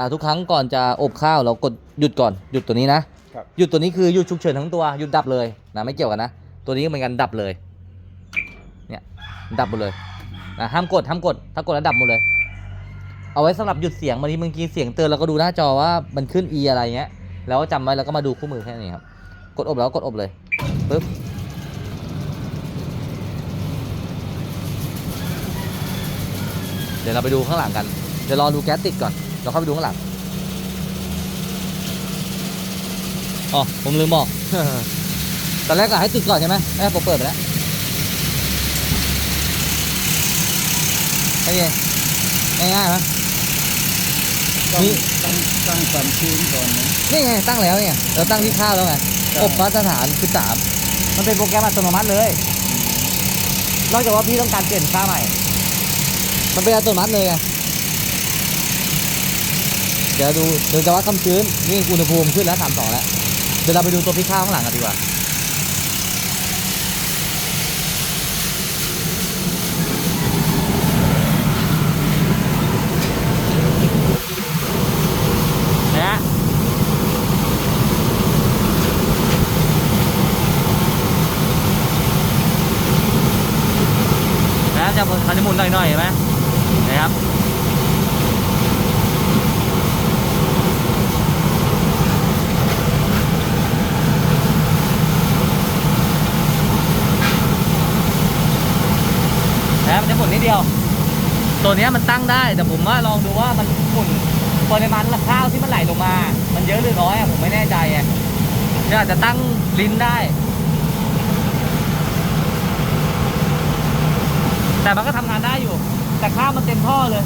อ่าทุกครั้งก่อนจะอบข้าวเรากดหยุดก่อนหยุดตัวนี้นะครับ หยุดตัวนี้คือหยุดฉุกเฉินทั้งตัวหยุดดับเลยนะไม่เกี่ยวกันนะตัวนี้ก็เหมือนกันดับเลยเนี่ยดับหมดเลยนะห้ามกดห้ามกดถ้ากดแล้วดับหมดเลย เอาไว้สำหรับหยุดเสียงบางทีบางทีเสียงเตือนเราก็ดูหน้าจอว่ามันขึ้น e อะไรเงี้ยแล้วก็จำไว้แล้วก็มาดูคู่มือแค่นี้ครับกดอบแล้วก็กดอบเลยปึ๊บเดี๋ยวเราไปดูข้างหลังกัน เดี๋ยวรอดูแก๊สติดก่อน เราเข้าไปดูข้างหลัง อ๋อ ผมลืมบอก ตอนแรกก็ให้ติดก่อนใช่ไหมแม่ผมเปิดไปแล้วไอ้นี่ง่ายๆไหมต้องนี่ต้องตั้งความชื้นก่อนนะนี่ไงตั้งแล้วเนี่ยเราตั้งที่ข้าวแล้วไงใช่อบมาตรฐานคือสามมันเป็นโปรแกรมอัตโนมัติเลย นอกจากว่าพี่ต้องการเปลี่ยนค่าใหม่ มันเป็นอัตโนมัติเลยไงเดี๋ยวดูเดี๋ยวจะวัดความชื้นนี่อุณหภูมิขึ้นแล้วสามสองแล้วเดี๋ยวเราไปดูตัวพริกข้าวข้างหลังกันดีกว่านะฮะนจะเขาจะหมุนหน่อยๆเห็นไหมนะครับ นะมัน จะหมุนนิดเดียว ตัวนี้มันตั้งได้ แต่ผมว่าลองดูว่ามันหมุนปริมาณข้าวที่มันไหลลงมา มันเยอะหรือน้อยผมไม่แน่ใจอะเนี่ยอาจจะตั้งลิ้นได้ แต่มันก็ทำงานได้อยู่ แต่ข้าวมันเต็มท่อเลย